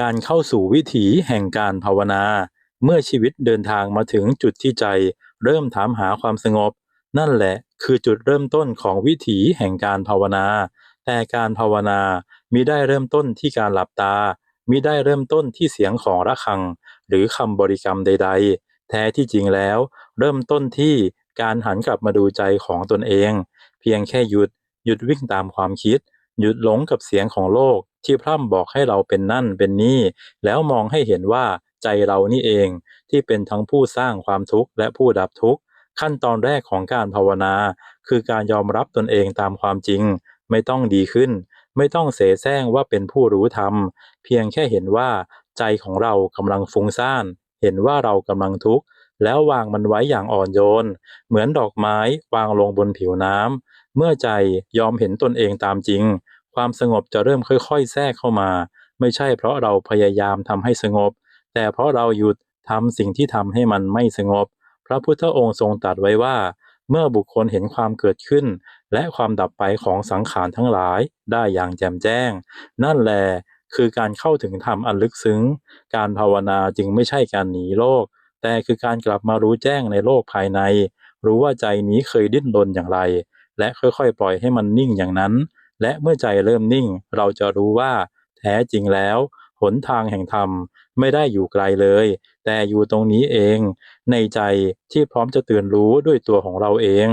การเข้าสู่วิถีแห่งการภาวนา เมื่อชีวิตเดินทางมาถึงจุดที่ใจ เริ่มถามหาความสงบ นั่นแหละคือจุดเริ่มต้นของวิถีแห่งการภาวนา แต่การภาวนามิได้เริ่มต้นที่การหลับตามิได้เริ่มต้นที่เสียงของระฆัง หรือคำบริกรรมใด ๆ แท้ที่จริงแล้ว เริ่มต้นที่การหันกลับมาดูใจของตนเอง เพียงแค่หยุดหยุดวิ่งตามความคิด หยุดหลงกับเสียงของโลก ที่พร่ำบอกให้เราเป็นนั่นเป็นนี่ แล้วมองให้เห็นว่าใจเรานี่เอง ที่เป็นทั้งผู้สร้างความทุกข์และผู้ดับทุกข์ ขั้นตอนแรกของการภาวนา คือการยอมรับตนเองตามความจริง ไม่ต้องดีขึ้น ไม่ต้องเสแสร้งว่าเป็นผู้รู้ธรรม เพียงแค่เห็นว่า ใจของเรากำลังฟุ้งซ่าน เห็นว่าเรากำลังทุกข์แล้ววางมันไว้อย่างอ่อนโยน เหมือนดอกไม้วางลงบนผิวน้ำเมื่อใจยอมเห็นตนเองตามจริง ความสงบจะเริ่มค่อย ๆ แทรกเข้ามา ไม่ใช่เพราะเราพยายามทำให้สงบ แต่เพราะเราหยุดทำสิ่งที่ทำให้มันไม่สงบ พระพุทธองค์ทรงตรัสไว้ว่า เมื่อบุคคลเห็นความเกิดขึ้น และความดับไปของสังขารทั้งหลายได้อย่างแจ่มแจ้ง นั่นแหละคือการเข้าถึงธรรมอันลึกซึ้ง การภาวนาจึงไม่ใช่การหนีโลก แต่คือการกลับมารู้แจ้งในโลกภายใน รู้ว่าใจนี้เคยดิ้นรนอย่างไร และค่อยๆ ปล่อยให้มันนิ่งอย่างนั้น และเมื่อใจเริ่มนิ่ง เราจะรู้ว่า แท้จริงแล้ว หนทางแห่งธรรมไม่ได้อยู่ไกลเลย แต่อยู่ตรงนี้เอง ในใจที่พร้อมจะตื่นรู้ด้วยตัวของเราเอง